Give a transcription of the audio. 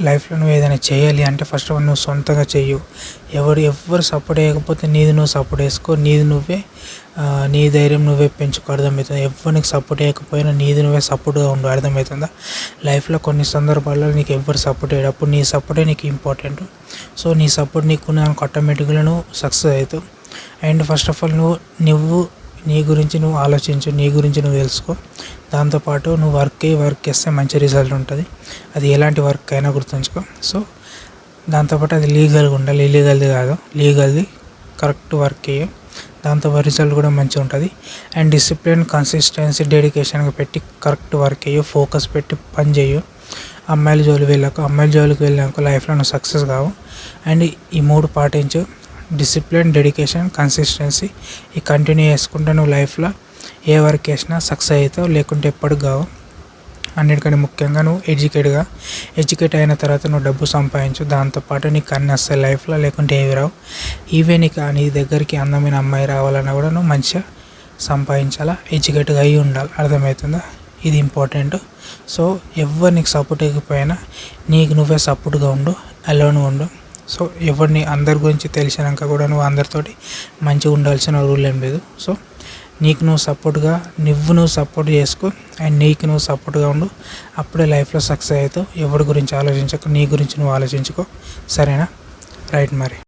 లైఫ్లో నువ్వు ఏదైనా చేయాలి అంటే ఫస్ట్ ఆఫ్ ఆల్ నువ్వు సొంతంగా చెయ్యు. ఎవరు ఎవ్వరు సపోర్ట్ చేయకపోతే నీది నువ్వు సపోర్ట్ చేసుకో. నీది నువ్వే నీ ధైర్యం నువ్వే పెంచుకో. అర్థమవుతుంది? ఎవరికి సపోర్ట్ చేయకపోయినా నీది నువ్వే సపోర్ట్గా ఉండు. అర్థమవుతుందా? లైఫ్లో కొన్ని సందర్భాల్లో నీకు ఎవ్వరు సపోర్ట్ చేయడు అప్పుడు నీ సపోర్టే నీకు ఇంపార్టెంట్ సో నీ సపోర్ట్ నీకు నాకు ఆటోమేటిక్గా నువ్వు సక్సెస్ అవుతావు. అండ్ ఫస్ట్ ఆఫ్ ఆల్ నువ్వు నువ్వు నీ గురించి నువ్వు ఆలోచించు. నీ గురించి నువ్వు తెలుసుకో. దాంతోపాటు నువ్వు వర్క్ వర్క్ చేస్తే మంచి రిజల్ట్ ఉంటుంది. అది ఎలాంటి వర్క్ అయినా గుర్తుంచుకో. సో దాంతోపాటు అది లీగల్గా ఉండాలి. ఇల్లీగల్ది కాదు. లీగల్ది కరెక్ట్ వర్క్ చేయ దాంతో రిజల్ట్ కూడా మంచిగా ఉంటుంది. అండ్ డిసిప్లిన్ కన్సిస్టెన్సీ డెడికేషన్గా పెట్టి కరెక్ట్ వర్క్ చేయు ఫోకస్ పెట్టి పని చేయు. అమ్మాయిల జోలికి వెళ్ళాక. అమ్మాయిల జోలికి వెళ్ళాక లైఫ్లో నువ్వు సక్సెస్ కావు. అండ్ ఈ మూడు పాటించు. డిసిప్లిన్ డెడికేషన్ కన్సిస్టెన్సీ ఈ కంటిన్యూ చేసుకుంటే నువ్వు లైఫ్లో ఏ వర్క్ చేసినా సక్సెస్ అవుతావు లేకుంటే ఎప్పుడు కావు. అన్నిటికంటే ముఖ్యంగా నువ్వు ఎడ్యుకేట్గా ఎడ్యుకేట్ అయిన తర్వాత నువ్వు డబ్బు సంపాదించు. దాంతోపాటు నీకు అన్ని వస్తాయి లైఫ్లో లేకుంటే ఏవి రావు. ఇవే నీకు నీ దగ్గరికి అందమైన అమ్మాయి రావాలన్నా కూడా నువ్వు మంచిగా సంపాదించాలా ఎడ్యుకేట్గా అయి ఉండాలి. అర్థమవుతుందా? ఇది ఇంపార్టెంట్ సో ఎవరు నీకు సపోర్ట్ ఇవ్వకపోయినా నీకు నువ్వే సపోర్ట్గా ఉండు అలోన్ ఉండు. సో ఎవరిని అందరి గురించి తెలిసినాక కూడా నువ్వు అందరితోటి మంచిగా ఉండాల్సిన రూల్ ఏం లేదు. సో నీకు నువ్వు సపోర్ట్గా నువ్వు నువ్వు సపోర్ట్ చేసుకో అండ్ నీకు నువ్వు సపోర్ట్గా ఉండు. అప్పుడే లైఫ్లో సక్సెస్ అవుతావు. ఎవరి గురించి ఆలోచించకు నీ గురించి నువ్వు ఆలోచించుకో. సరేనా? రైట్ మరి.